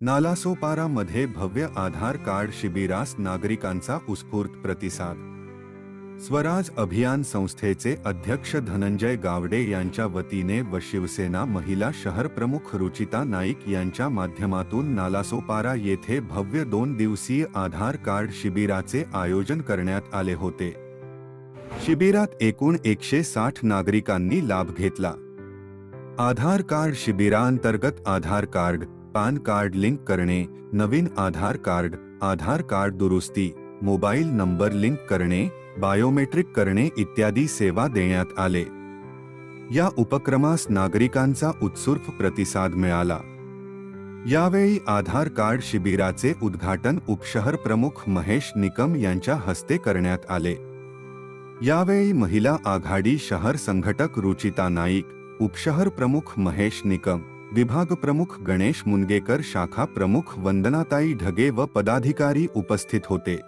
नालासोपारामध्ये भव्य आधार कार्ड शिबिरास नागरिकांचा उत्स्फूर्त प्रतिसाद. स्वराज अभियान संस्थेचे अध्यक्ष धनंजय गावडे यांच्या वतीने व शिवसेना महिला शहर प्रमुख रुचिता नाईक यांच्या माध्यमातून नालासोपारा येथे भव्य दोन दिवसीय आधार कार्ड शिबिराचे आयोजन करण्यात आले होते. शिबिरात एकूण एकशे साठ नागरिकांनी लाभ घेतला. Aadhaar card शिबिरांतर्गत Aadhaar card PAN card link करणे नवीन आधार कार्ड आधार कार्ड दुरुस्ती मोबाईल नंबर लिंक करणे बायोमेट्रिक करणे इत्यादी सेवा देण्यात आले. या उपक्रमास नागरिकांचा उत्स्फूर्त प्रतिसाद मिळाला. यावेळी आधार कार्ड शिबिराचे उद्घाटन उपशहर प्रमुख महेश निकम यांच्या हस्ते करण्यात आले. यावेळी महिला आघाडी शहर संघटक रुचिता नाईक उपशहर प्रमुख महेश निकम विभाग प्रमुख गणेश मुनगेकर शाखा प्रमुख वंदनाताई ढगे व पदाधिकारी उपस्थित होते.